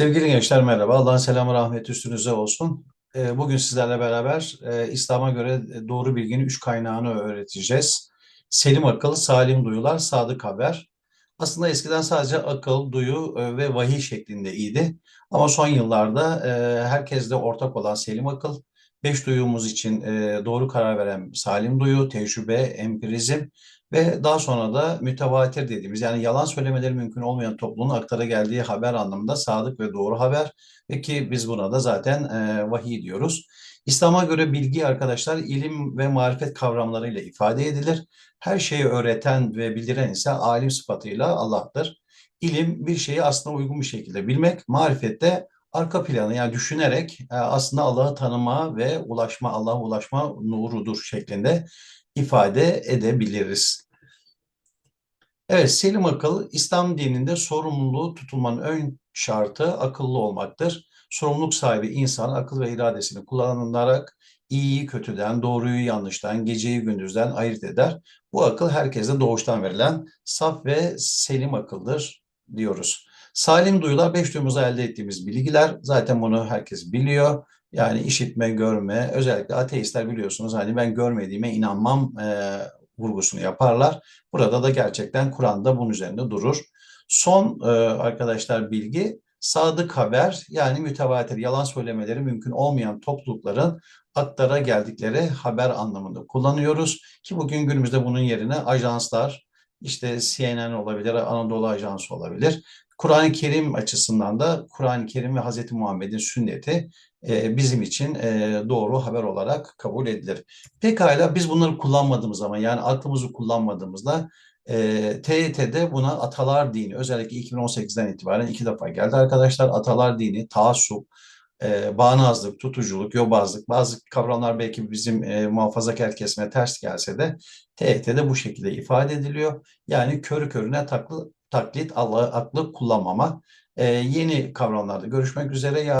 Sevgili gençler merhaba. Allah'ın selamı rahmeti üstünüze olsun. Ee, Bugün sizlerle beraber e, İslam'a göre doğru bilginin üç kaynağını öğreteceğiz. Selim akıl, salim duyular, sadık haber. Aslında eskiden sadece akıl, duyu e, ve vahiy şeklinde iyiydi. Ama son yıllarda e, herkeste ortak olan selim akıl, beş duyumuz için e, doğru karar veren salim duyu, tecrübe, empirizm ve daha sonra da mütevatir dediğimiz yani yalan söylemeleri mümkün olmayan toplumun aktara geldiği haber anlamında sadık ve doğru haber ve ki biz buna da zaten e, vahiy diyoruz. İslam'a göre bilgi arkadaşlar ilim ve marifet kavramlarıyla ifade edilir. Her şeyi öğreten ve bildiren ise alim sıfatıyla Allah'tır. İlim bir şeyi aslında uygun bir şekilde bilmek, marifette arka planı yani düşünerek e, aslında Allah'ı tanıma ve ulaşma, Allah'a ulaşma nurudur şeklinde ifade edebiliriz. Evet, selim akıl İslam dininde sorumluluğu tutulmanın ön şartı akıllı olmaktır. Sorumluluk sahibi insan akıl ve iradesini kullanarak iyiyi kötüden, doğruyu yanlıştan, geceyi gündüzden ayırt eder. Bu akıl herkese doğuştan verilen saf ve selim akıldır diyoruz. Salim duyular beş duyumuzda elde ettiğimiz bilgiler. Zaten bunu herkes biliyor. Yani işitme, görme, özellikle ateistler biliyorsunuz hani ben görmediğime inanmam e, vurgusunu yaparlar. Burada da gerçekten Kur'an'da bunun üzerinde durur. Son e, arkadaşlar bilgi sadık haber yani mütevatir yalan söylemeleri mümkün olmayan toplulukların aktara geldikleri haber anlamında kullanıyoruz. Ki bugün günümüzde bunun yerine ajanslar işte CNN olabilir, Anadolu Ajansı olabilir. Kur'an-ı Kerim açısından da Kur'an-ı Kerim ve Hz. Muhammed'in sünneti e, bizim için e, doğru haber olarak kabul edilir. Pekala biz bunları kullanmadığımız zaman yani aklımızı kullanmadığımızda e, TYT'de buna atalar dini özellikle 2018'den itibaren iki defa geldi arkadaşlar. Atalar dini, taassup, e, bağnazlık, tutuculuk, yobazlık bazı kavramlar belki bizim e, muhafazakar kesime ters gelse de TYT'de bu şekilde ifade ediliyor. Yani körü körüne taklı, taklit, Allah, aklı kullanmama. E, yeni kavramlarda görüşmek üzere.